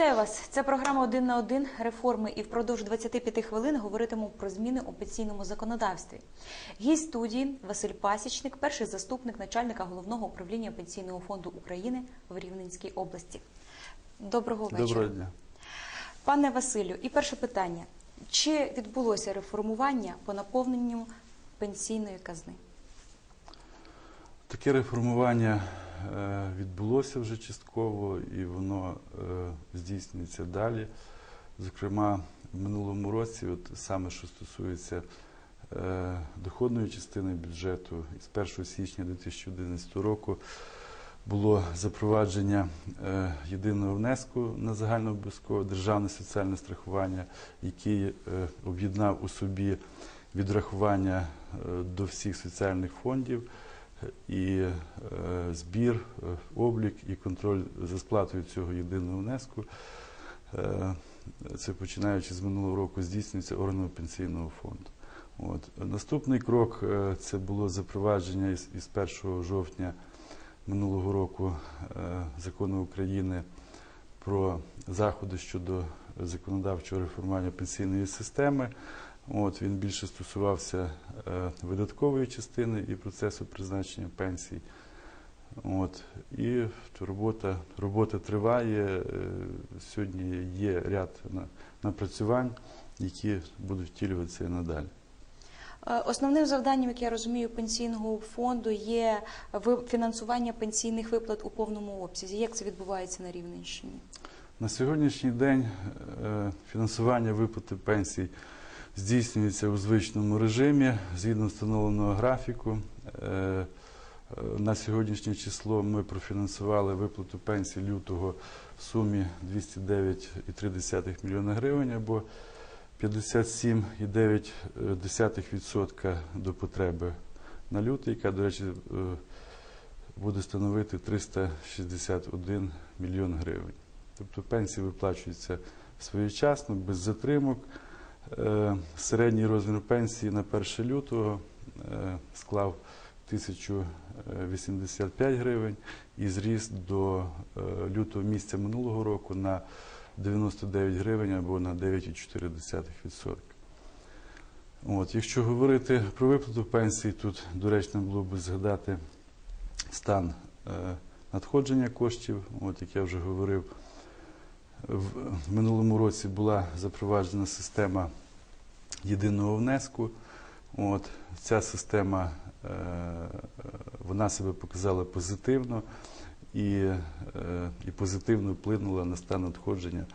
Вітаю вас. Це програма один на один реформи. І впродовж 25 хвилин говоритиму про зміни у пенсійному законодавстві. Гість студії Василь Пасічник, перший заступник начальника головного управління пенсійного фонду України в Рівненській області. Доброго вечора. Доброго дня. Пане Василю, і перше питання: чи відбулося реформування по наповненню пенсійної казни? Таке реформування е, відбулося вже частково і воно е, здійснюється далі. Зокрема, в минулому році, от саме що стосується е, доходної частини бюджету, з 1 січня 2011 року було запровадження єдиного внеску на загальнообов'язкове державне соціальне страхування, який об'єднав у собі відрахування до всіх соціальних фондів і е, збір, е, облік і контроль за сплатою цього єдиного внеску. Е, Це починаючи з минулого року здійснюється органами пенсійного фонду. От. Наступний крок це було запровадження із, із 1 жовтня минулого року закону України про заходи щодо законодавчого реформування пенсійної системи. От, він більше стосувався е, видаткової частини і процесу призначення пенсій. От, і робота, робота триває. Е, Сьогодні є ряд на- напрацювань, які будуть втілюватися і надалі. Е, Основним завданням, як я розумію, пенсійного фонду є фінансування пенсійних виплат у повному обсязі. Як це відбувається на Рівненщині? На сьогоднішній день е, фінансування виплати пенсій здійснюється у звичному режимі згідно встановленого графіку. Е, е, На сьогоднішнє число ми профінансували виплату пенсій лютого в сумі 209,3 млн гривень або 57,9% до потреби на лютий, яка, до речі, е, буде становити 361 мільйон гривень. Тобто пенсії виплачуються своєчасно, без затримок. Е, Середній розмір пенсії на 1 лютого е, склав 1085 гривень і зріс до е, лютого місяця минулого року на 99 гривень або на 9,4%. От, якщо говорити про виплату пенсії, тут доречно було б згадати стан е, надходження коштів. От, як я вже говорив, в минулому році була запроваджена система єдиного внеску. От, ця система е, вона себе показала позитивно і, е, і позитивно вплинула на стан надходження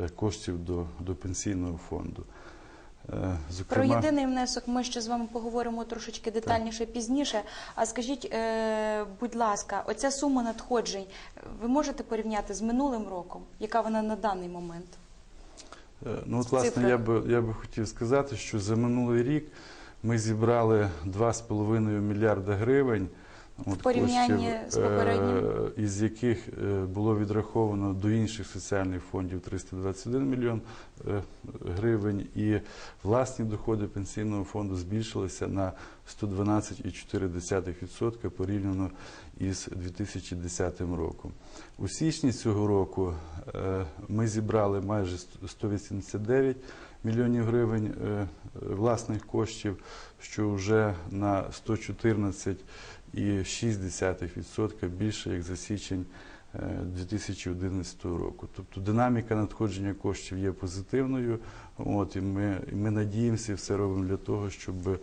е, коштів до, до пенсійного фонду. Е, Про єдиний внесок ми ще з вами поговоримо трошечки детальніше пізніше. А скажіть, е, будь ласка, оця сума надходжень ви можете порівняти з минулим роком? Яка вона на даний момент? Е, Ну, от, власне, Цифри. я би, я би хотів сказати, що за минулий рік ми зібрали 2,5 мільярда гривень. От, порівнянні з попереднім? е, із яких е, було відраховано до інших соціальних фондів 321 мільйон е, гривень, і власні доходи пенсійного фонду збільшилися на 112,4% порівняно із 2010 роком. У січні цього року ми зібрали майже 189 мільйонів гривень е, власних коштів, що вже на 114,6% більше, як за січень е, 2011 року. Тобто динаміка надходження коштів є позитивною. От, і ми, і ми надіємося, все робимо для того, щоб е,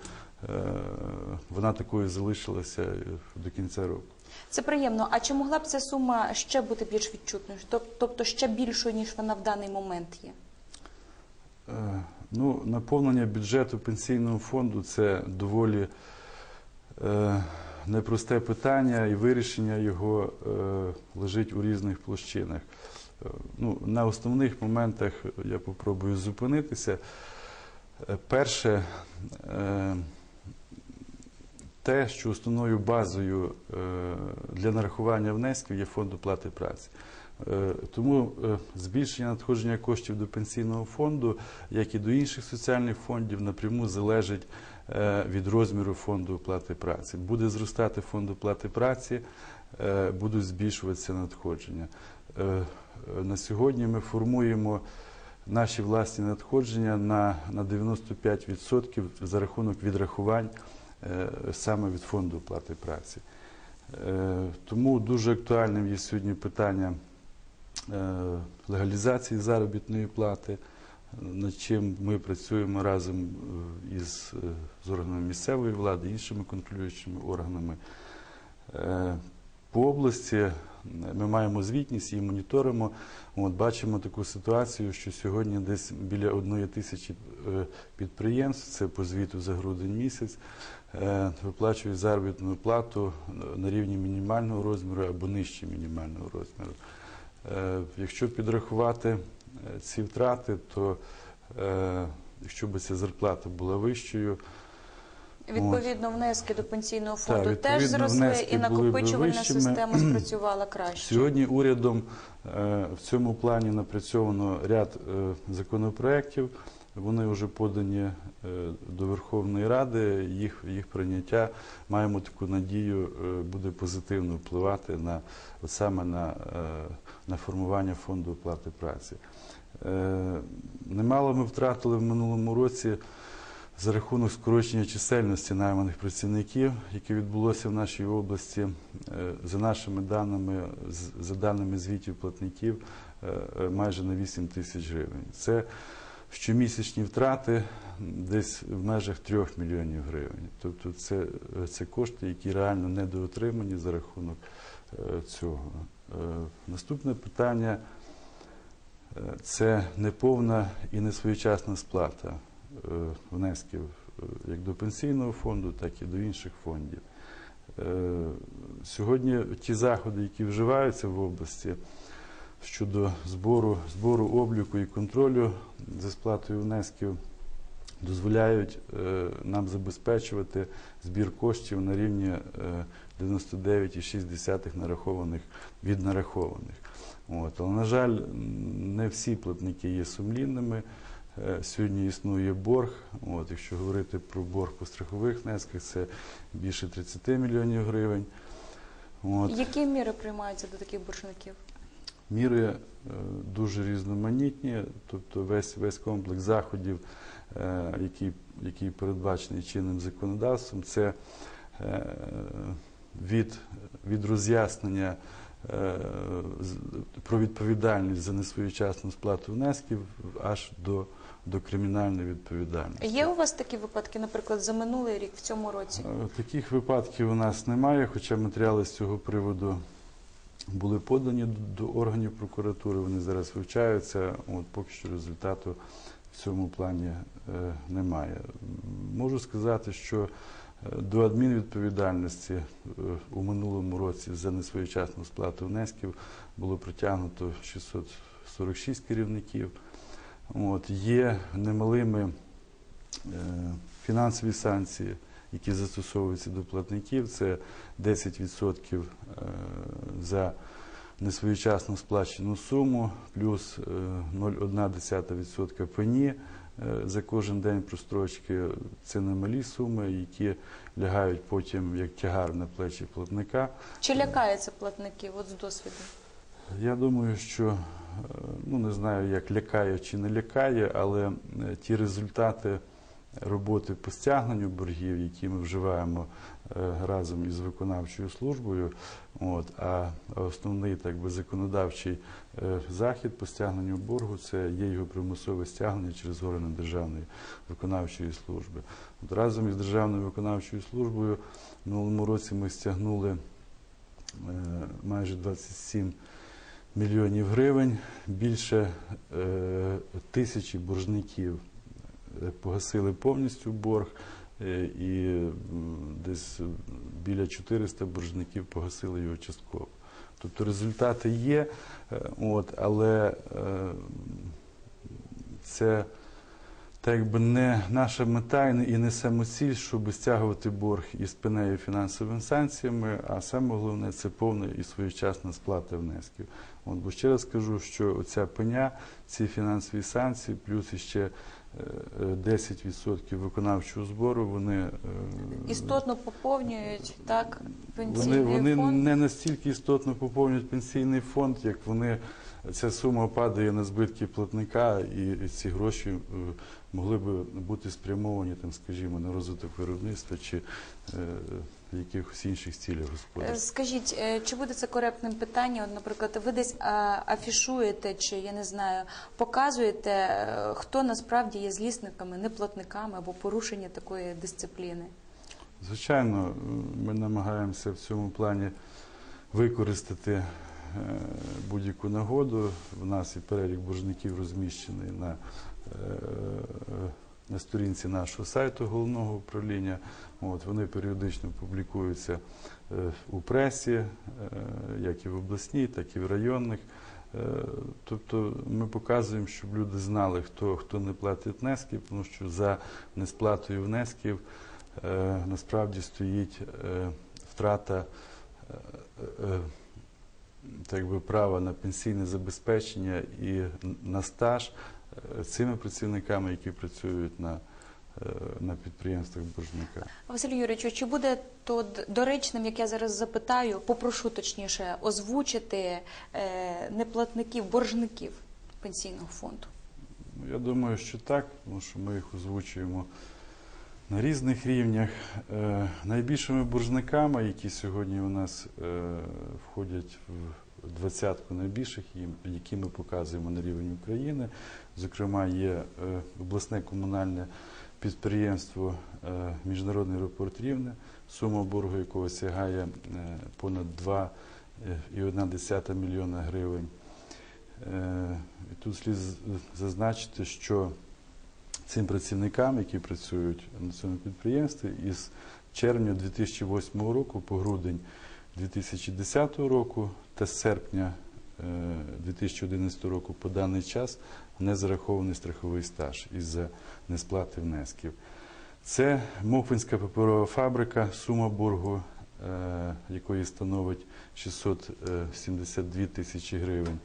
вона такою залишилася е, до кінця року. Це приємно. А чи могла б ця сума ще бути більш відчутною? Тобто ще більшою, ніж вона в даний момент є? Е, Ну, наповнення бюджету пенсійного фонду це доволі е, непросте питання, і вирішення його е, лежить у різних площинах. Е, ну, на основних моментах я попробую зупинитися. Е, перше, е, те, що основною базою е, для нарахування внесків є фонд оплати праці. Е, Тому е, збільшення надходження коштів до пенсійного фонду, як і до інших соціальних фондів, напряму залежить від розміру фонду оплати праці. Буде зростати фонд оплати праці, будуть збільшуватися надходження. на сьогодні ми формуємо наші власні надходження на, на 95% за рахунок відрахувань саме від фонду оплати праці. Е, Тому дуже актуальним є сьогодні питання е, легалізації заробітної плати, над чим ми працюємо разом е, із е, з органами місцевої влади, іншими контролюючими органами. Е, По області е, ми маємо звітність і моніторимо. От бачимо таку ситуацію, що сьогодні десь біля одної тисячі е, підприємств, це по звіту за грудень місяць, е, виплачують заробітну плату на рівні мінімального розміру або нижче мінімального розміру. Е, Якщо підрахувати ці втрати, то якщо б ця зарплата була вищою, Відповідно, внески до пенсійного фонду Так, теж зросли, і накопичувальна вищими. система спрацювала краще. Сьогодні урядом е, в цьому плані напрацьовано ряд е, законопроєктів. Вони вже подані е, до Верховної Ради. Їх, їх прийняття маємо таку надію буде позитивно впливати на от саме на, на формування фонду оплати праці. Немало ми втратили в минулому році за рахунок скорочення чисельності найманих працівників, яке відбулося в нашій області, е, за нашими даними, за даними звітів платників, е, майже на 8 тисяч гривень. Це щомісячні втрати десь в межах 3 мільйонів гривень. Тобто це, це кошти, які реально недоотримані за рахунок е, цього. Наступне питання це неповна і несвоєчасна сплата внесків е, як до пенсійного фонду, так і до інших фондів. Е, Сьогодні ті заходи, які вживаються в області щодо збору, збору обліку і контролю за сплатою внесків, дозволяють е, нам забезпечувати збір коштів на рівні е, 99,6 нарахованих від нарахованих. От. Але, на жаль, не всі платники є сумлінними. Е, Сьогодні існує борг. От, якщо говорити про борг по страхових внесках, це більше 30 мільйонів гривень. От. Які міри приймаються до таких боржників? Міри е, дуже різноманітні, тобто весь, весь комплекс заходів, е, який, який передбачений чинним законодавством, це е, від, від роз'яснення про відповідальність за несвоєчасну сплату внесків аж до, до кримінальної відповідальності. Є у вас такі випадки, наприклад, за минулий рік, в цьому році? Е, Таких випадків у нас немає, хоча матеріали з цього приводу були подані до- органів прокуратури, вони зараз вивчаються. От поки що результату в цьому плані е, немає. Можу сказати, що е, до адмінвідповідальності у минулому році за несвоєчасну сплату внесків було притягнуто 646 керівників. От, є немалими е, фінансові санкції, які застосовуються до платників, це 10% е, за несвоєчасно сплачену суму, плюс е, 0,1% пені е, за кожен день прострочки. Це немалі суми, які лягають потім як тягар на плечі платника. Чи лякаються платники от з досвіду? Я думаю, що е, ну не знаю, як лякає чи не лякає, але е, ті результати роботи по стягненню боргів, які ми вживаємо е, разом із виконавчою службою, от, а основний так би законодавчий е, захід по стягненню боргу це є його примусове стягнення через органи Державної виконавчої служби. От разом із Державною виконавчою службою в минулому році ми стягнули майже 27 мільйонів гривень, більше е, тисячі боржників е, погасили повністю борг, е, і десь біля 400 боржників погасили його частково. Тобто результати є, от, але е, це так якби не наша мета і не- самоціль, щоб стягувати борг із пенею фінансовими санкціями, а саме головне це повна і своєчасна сплата внесків. От, бо ще раз кажу, що оця пеня, ці фінансові санкції, плюс іще е, 10% виконавчого збору. Вони е, Істотно поповнюють так вони, пенсійний вони фонд. не настільки істотно поповнюють пенсійний фонд, як вони ця сума падає на збитки платника, і ці гроші е, могли би бути спрямовані там, скажімо, на розвиток виробництва чи е, якихось інших цілей господарства. Скажіть, е, чи буде це коректним питанням? От, наприклад, ви десь афішуєте, чи я не знаю, показуєте, хто насправді є злісниками, неплатниками або порушення такої дисципліни? Звичайно, ми намагаємося в цьому плані використати будь-яку нагоду. У нас і перелік боржників розміщений на, е, на сторінці нашого сайту головного управління. От, вони періодично публікуються е, у пресі, е, як і в обласній, так і в районних. Е, Тобто ми показуємо, щоб люди знали, хто, хто не платить внески, тому що за несплатою внесків е, насправді стоїть е, втрата е, е, так би, права на пенсійне забезпечення і на стаж е, цими працівниками, які працюють на, е, на підприємствах боржника. Василь Юрійович, чи буде то доречним, як я зараз запитаю, попрошу точніше озвучити е, неплатників, боржників пенсійного фонду? Ну, Я думаю, що так, тому що ми їх озвучуємо на різних рівнях. Е, найбільшими боржниками, які сьогодні у нас е, входять в двадцятку найбільших, які ми показуємо на рівень України, зокрема, є е, обласне комунальне підприємство Міжнародний аеропорт Рівне, сума боргу якого сягає понад 2,1 мільйона гривень. І Тут слід зазначити, що цим працівникам, які працюють на цьому підприємстві, із червня 2008 року по грудень 2010 року та з серпня е, 2011 року по даний час не зарахований страховий стаж із-за несплати внесків. Це Моквинська паперова фабрика, сума боргу е, якої становить 672 тисячі гривень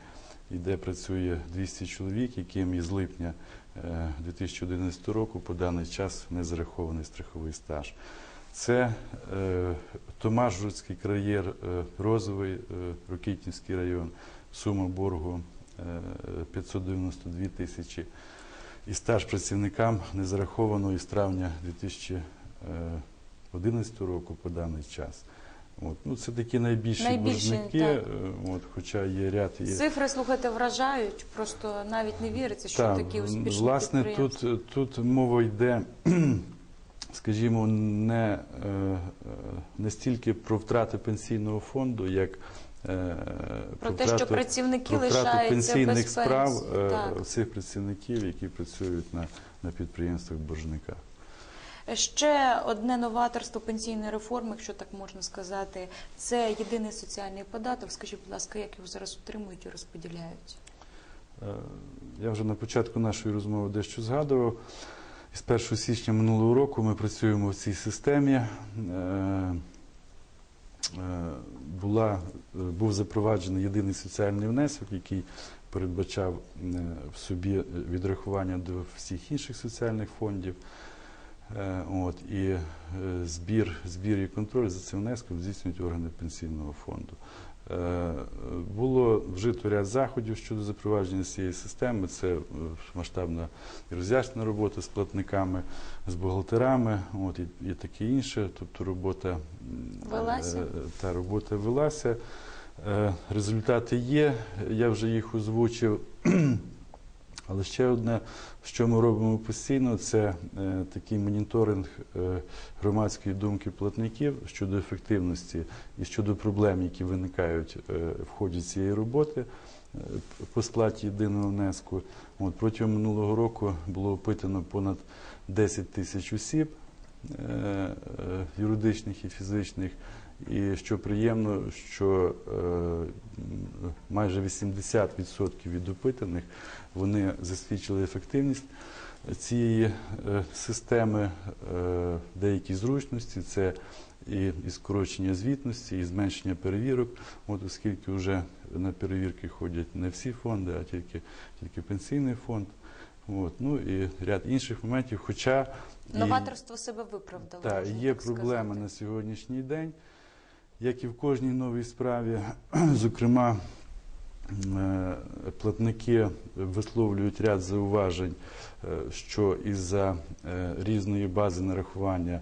і де працює 200 чоловік, яким із липня е, 2011 року по даний час не зарахований страховий стаж. Це е, Томаш Жуцький кар'єр, е, Розовий, е, Рокітнівський район, сума боргу е, 592 тисячі. І стаж працівникам не зараховано із травня 2011 року по даний час. От. Ну, це такі найбільші, Найбільші, боржники, так. е, от, хоча є ряд є. Цифри, слухайте, вражають, просто навіть не віриться, що Так, такі успішні власне, тут, тут мова йде, скажімо, не, е, е, не стільки про втрати пенсійного фонду, як е, Про те, що працівники про втрату пенсійних без справ Так. цих працівників, які працюють на, на підприємствах боржника. Ще одне новаторство пенсійної реформи, якщо так можна сказати, це єдиний соціальний податок. Скажіть, будь ласка, як його зараз утримують і розподіляють? Е, Я вже на початку нашої розмови дещо згадував. З 1 січня минулого року ми працюємо в цій системі. Е, е, Була, був запроваджений єдиний соціальний внесок, який передбачав в собі відрахування до всіх інших соціальних фондів. Е, От, і е, збір, збір і контроль за цим внеском здійснюють органи пенсійного фонду. Е, Було вжито ряд заходів щодо запровадження цієї системи. Це масштабна і роз'яснена робота з платниками, з бухгалтерами, от, і, і таке інше. Тобто робота Велася? та робота велася. Результати є, я вже їх озвучив. Але ще одне, що ми робимо постійно, це е, такий моніторинг е, громадської думки платників щодо ефективності і щодо проблем, які виникають е, в ході цієї роботи по сплаті єдиного внеску. От, протягом минулого року було опитано понад 10 тисяч осіб юридичних і фізичних. І що приємно, що е, майже 80% від опитаних вони засвідчили ефективність цієї е, системи, е, деякі зручності, це і, і скорочення звітності, і зменшення перевірок. От оскільки вже на перевірки ходять не всі фонди, а тільки, тільки пенсійний фонд. От, ну і ряд інших моментів. Хоча і- Новаторство себе виправдало. так, є проблеми сказати. на сьогоднішній день, як і в кожній новій справі. Зокрема, е, платники висловлюють ряд зауважень, е, що із-за е, різної бази нарахування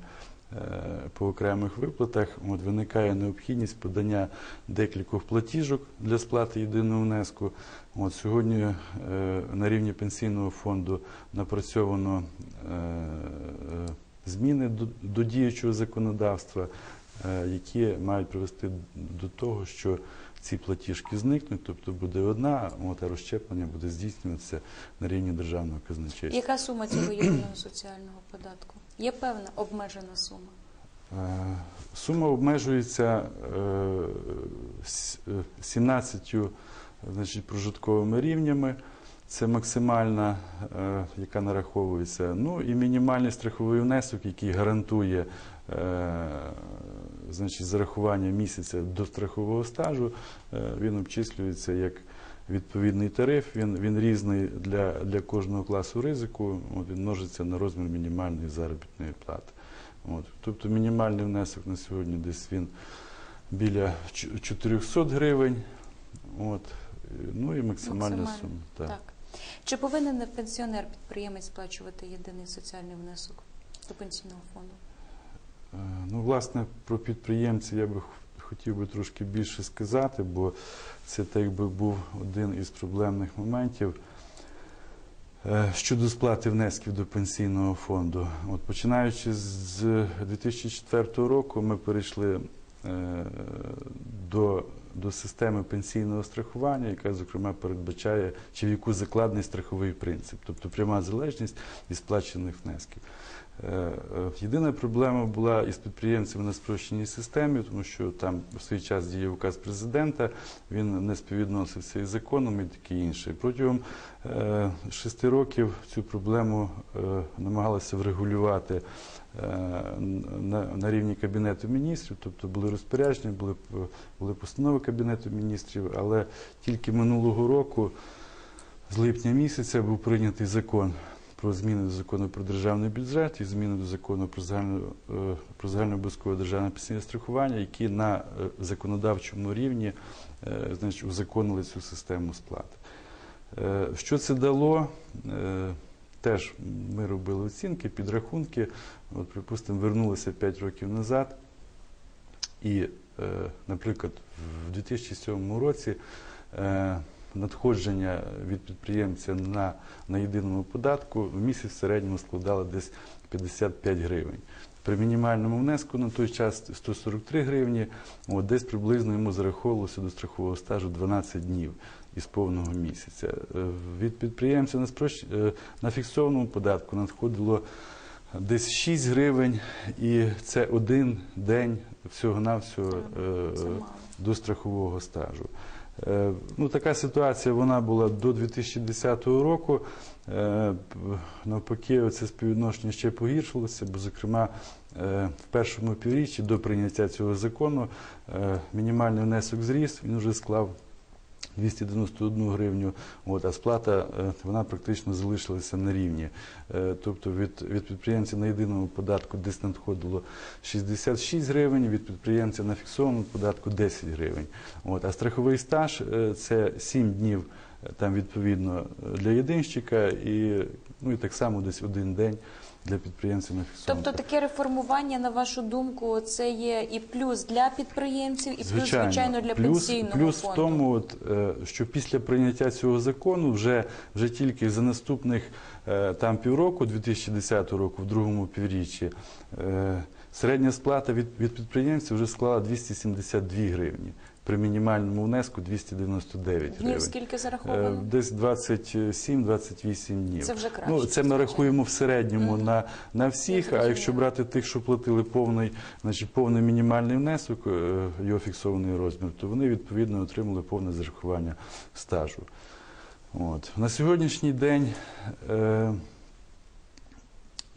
по окремих виплатах от, виникає необхідність подання декількох платіжок для сплати єдиного внеску. От, сьогодні е, на рівні пенсійного фонду напрацьовано е, зміни до, до діючого законодавства, які мають привести до того, що ці платіжки зникнуть, тобто буде одна, от, а розщеплення буде здійснюватися на рівні державного казначейства. Яка сума цього єдиного соціального податку? Є певна обмежена сума. Е, Сума обмежується е, с- е, 17 значить, прожитковими рівнями. Це максимальна, е, яка нараховується. Ну і мінімальний страховий внесок, який гарантує е, значить, зарахування місяця до страхового стажу. Е, Він обчислюється як відповідний тариф. Він, він різний для, для кожного класу ризику. От, він множиться на розмір мінімальної заробітної плати. От. Тобто мінімальний внесок на сьогодні десь він біля чу- 400 гривень. От. Ну і максимальна Максимальна, сума. Так. Так. Чи повинен пенсіонер-підприємець сплачувати єдиний соціальний внесок до пенсійного фонду? Е, Ну, власне, про підприємців я би хотів би трошки більше сказати, бо це так би був один із проблемних моментів. Е, Щодо сплати внесків до пенсійного фонду, от починаючи з 2004 року, ми перейшли е, до, до системи пенсійного страхування, яка зокрема передбачає, чи в яку закладений страховий принцип, тобто пряма залежність від сплачених внесків. Е, е, Єдина проблема була із підприємцями на спрощеній системі, тому що там в свій час діяв указ президента, він не співвідносився із законом і таке інше. Протягом е, шести років цю проблему намагалися врегулювати на, рівні Кабінету міністрів, тобто були розпорядження, були постанови Кабінету міністрів, але тільки минулого року, з липня місяця, був прийнятий закон про зміни до закону про державний бюджет і зміни до закону про загальне про державне пенсійне страхування, які на е, законодавчому рівні е, значить, узаконили цю систему сплати. Е, Що це дало? Теж ми робили оцінки, підрахунки. От, припустимо, вернулися 5 років назад. І, наприклад, в 2007 році надходження від підприємця на, на єдиному податку в місяць в середньому складало десь 55 гривень. При мінімальному внеску на той час 143 гривні, от, десь приблизно йому зараховувалося до страхового стажу 12 днів із повного місяця. Е, Від підприємця на, спрощ... е, на фіксованому податку надходило десь 6 гривень, і це один день всього-навсього е, до страхового стажу. Е, Ну, така ситуація вона була до 2010 року. Е, Навпаки, це співвідношення ще погіршилося, бо, зокрема, е, в першому півріччі до прийняття цього закону мінімальний внесок зріс, він вже склав 291 гривню, от, а сплата е, вона практично залишилася на рівні. Е, Тобто від, від підприємця на єдиному податку десь надходило 66 гривень, від підприємця на фіксованому податку 10 гривень. От, а страховий стаж е, це 7 днів там відповідно для єдинщика і, ну, і так само десь один день для підприємця на фіксованому. Тобто таке реформування, на вашу думку, це є і плюс для підприємців, і плюс, звичайно, для плюс, пенсійного плюс фонду. в тому, от, е, що після прийняття цього закону вже, вже тільки за наступних е, там півроку, 2010 року, в другому півріччі, е, середня сплата від, від підприємців вже склала 272 гривні. При мінімальному внеску 299 Днів гривень. скільки Е, зараховано? Десь 27-28 днів. Це вже краще, Ну, це ми рахуємо в середньому на, на всіх, а якщо брати тих, що платили повний, значить, повний мінімальний внесок, е, його фіксований розмір, то вони відповідно отримали повне зарахування стажу. От. На сьогоднішній день, е,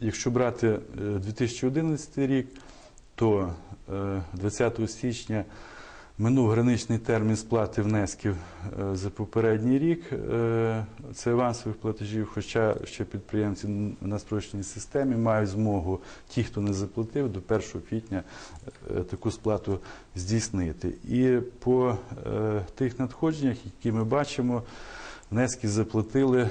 якщо брати е, 2011 рік, то е, 20 січня Минув граничний термін сплати внесків е, за попередній рік. Е, Це авансових платежів, хоча ще підприємці на спрощеній системі мають змогу, ті, хто не заплатив, до 1 квітня е, таку сплату здійснити. І по тих надходженнях, які ми бачимо, внески заплатили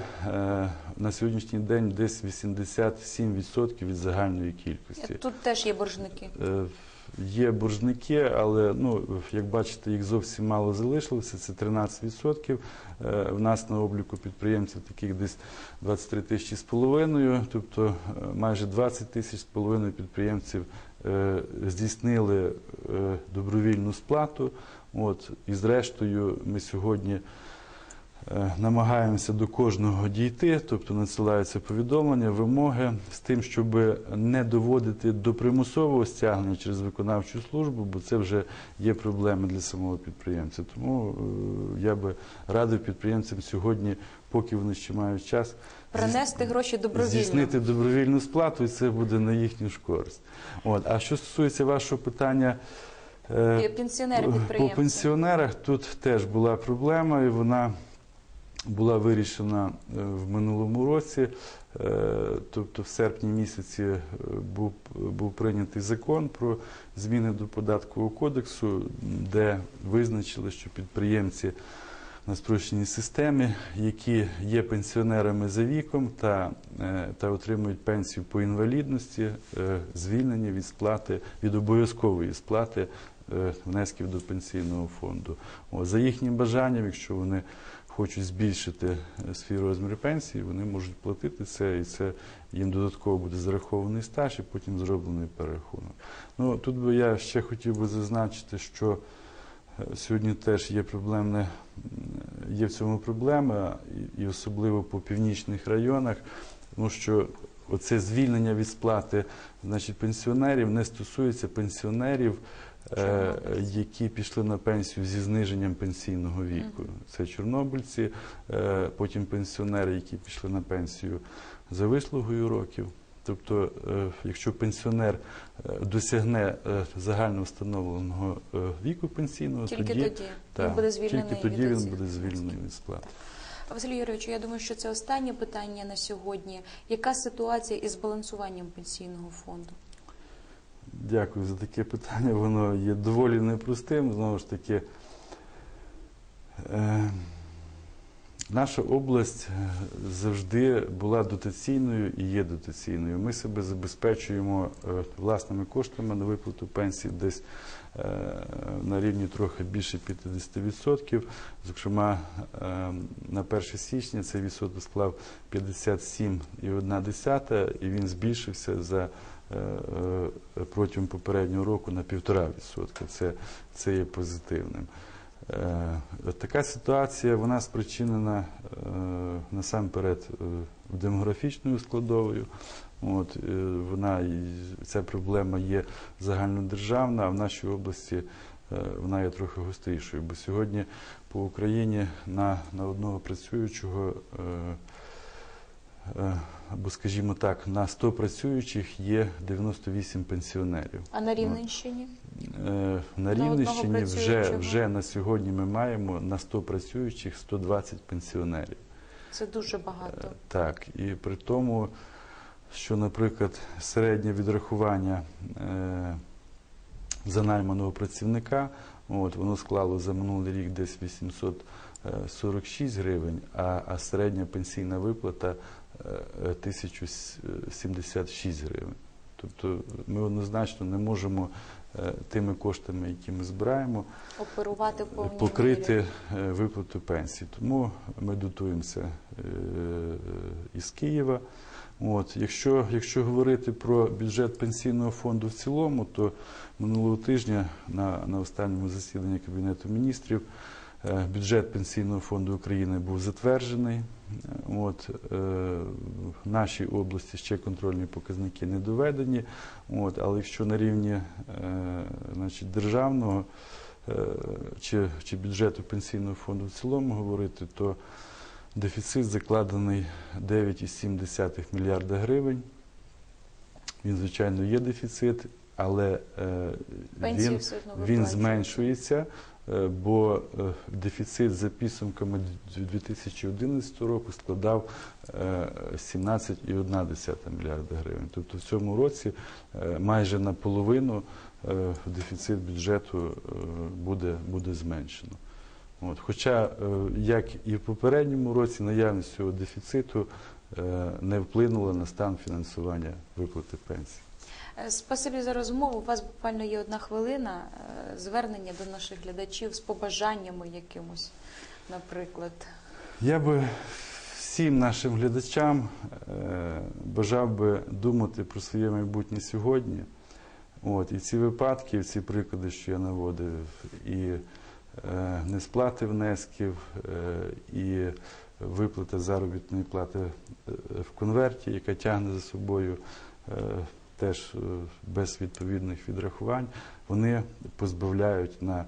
на сьогоднішній день десь 87% від загальної кількості. Тут теж є боржники. Є боржники, але ну, як бачите, їх зовсім мало залишилося. Це 13%. Е, В нас на обліку підприємців таких десь 23 тисячі з половиною, тобто е, майже 20 тисяч з половиною підприємців е, здійснили добровільну сплату. От, і зрештою ми сьогодні намагаємося до кожного дійти, тобто надсилаються повідомлення, вимоги з тим, щоб не доводити до примусового стягнення через виконавчу службу, бо це вже є проблеми для самого підприємця. Тому е, я би радив підприємцям сьогодні, поки вони ще мають час, Принести гроші добровільно. здійснити добровільну сплату, і це буде на їхню ж користь. От. А що стосується вашого питання. е, по пенсіонерах тут теж була проблема, і вона була вирішена е, в минулому році. Е, Тобто в серпні місяці е, був, був прийнятий закон про зміни до податкового кодексу, де визначили, що підприємці на спрощеній системі, які є пенсіонерами за віком та, та отримують пенсію по інвалідності, звільнені від сплати від обов'язкової сплати внесків до пенсійного фонду. О, за їхнім бажанням, якщо вони хочуть збільшити е, свій розмір пенсії, вони можуть платити це, і це їм додатково буде зарахований стаж, і потім зроблений перерахунок. Ну тут би я ще хотів би зазначити, що е, сьогодні теж є проблемне, є в цьому проблема, і- особливо по північних районах, тому що оце звільнення від сплати значить, пенсіонерів не стосується пенсіонерів. Які пішли на пенсію зі зниженням пенсійного віку. Це чорнобильці, е, потім пенсіонери, які пішли на пенсію за вислугою років. Тобто, е, якщо пенсіонер е, досягне е, загально встановленого е, віку пенсійного, Тільки тоді, тоді так, він буде звільнений тільки тоді від він буде звільнений від сплати. Василю Юрійовичу, я думаю, що це останнє питання на сьогодні. Яка ситуація із балансуванням пенсійного фонду? Дякую за таке питання. Воно є доволі непростим. Знову ж таки, е, наша область е, завжди була дотаційною і є дотаційною. Ми себе забезпечуємо е, власними коштами на виплату пенсій десь на рівні трохи більше 50%. Зокрема, на 1 січня цей відсоток склав 57,1, і він збільшився за протягом попереднього року на 1,5%. Це, це є позитивним. Е, Така ситуація вона спричинена е, насамперед е, демографічною складовою. От, е, вона, ця проблема є загальнодержавна, а в нашій області е, вона є трохи гострішою. Бо сьогодні по Україні на, на одного працюючого е, або, скажімо так, на 100 працюючих є 98 пенсіонерів. А на Рівненщині? Е, На Рівненщині вже, вже на сьогодні ми маємо на 100 працюючих 120 пенсіонерів. Це дуже багато. Е, Так, і при тому, що, наприклад, середнє відрахування за найманого працівника, от, воно склало за минулий рік десь 846 гривень, а, а середня пенсійна виплата 1076 гривень. Тобто ми однозначно не можемо е, тими коштами, які ми збираємо, Оперувати в мірі. покрити е, виплату пенсії. Тому ми дотуємося е, із Києва. От, якщо, якщо говорити про бюджет пенсійного фонду в цілому, то минулого тижня на, на останньому засіданні Кабінету міністрів е, бюджет Пенсійного фонду України був затверджений. От, е, в нашій області ще контрольні показники не доведені. От, але якщо на рівні е, значить, державного е, чи, чи бюджету пенсійного фонду в цілому говорити, то дефіцит закладений 9,7 мільярда гривень. Він, звичайно, є дефіцит, але е, він, він зменшується, бо е, дефіцит за підсумками 2011 року складав е, 17,1 мільярда гривень. Тобто в цьому році е, майже наполовину е, дефіцит бюджету е, буде, буде зменшено. От. Хоча, е, як і в попередньому році, наявність цього дефіциту е, не вплинула на стан фінансування виплати пенсій. Е, Спасибі за розмову. У вас буквально є одна хвилина. Е, Звернення до наших глядачів з побажаннями якимось, наприклад. Я би всім нашим глядачам е, бажав би думати про своє майбутнє сьогодні. От, і ці випадки, ці приклади, що я наводив, і е, несплати внесків, е, і виплата заробітної плати в конверті, яка тягне за собою теж е, без відповідних відрахувань, вони позбавляють на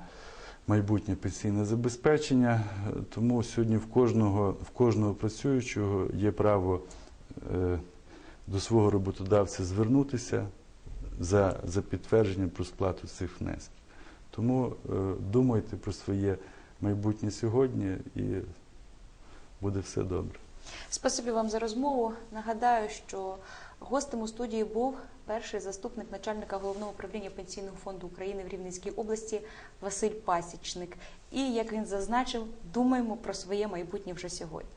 майбутнє пенсійне забезпечення. Е, Тому сьогодні в кожного, в кожного працюючого є право е, до свого роботодавця звернутися за, за підтвердженням про сплату цих внесків. Тому думайте про своє майбутнє сьогодні і буде все добре. Спасибі вам за розмову. Нагадаю, що гостем у студії був перший заступник начальника головного управління пенсійного фонду України в Рівненській області Василь Пасічник. І як він зазначив, думаємо про своє майбутнє вже сьогодні.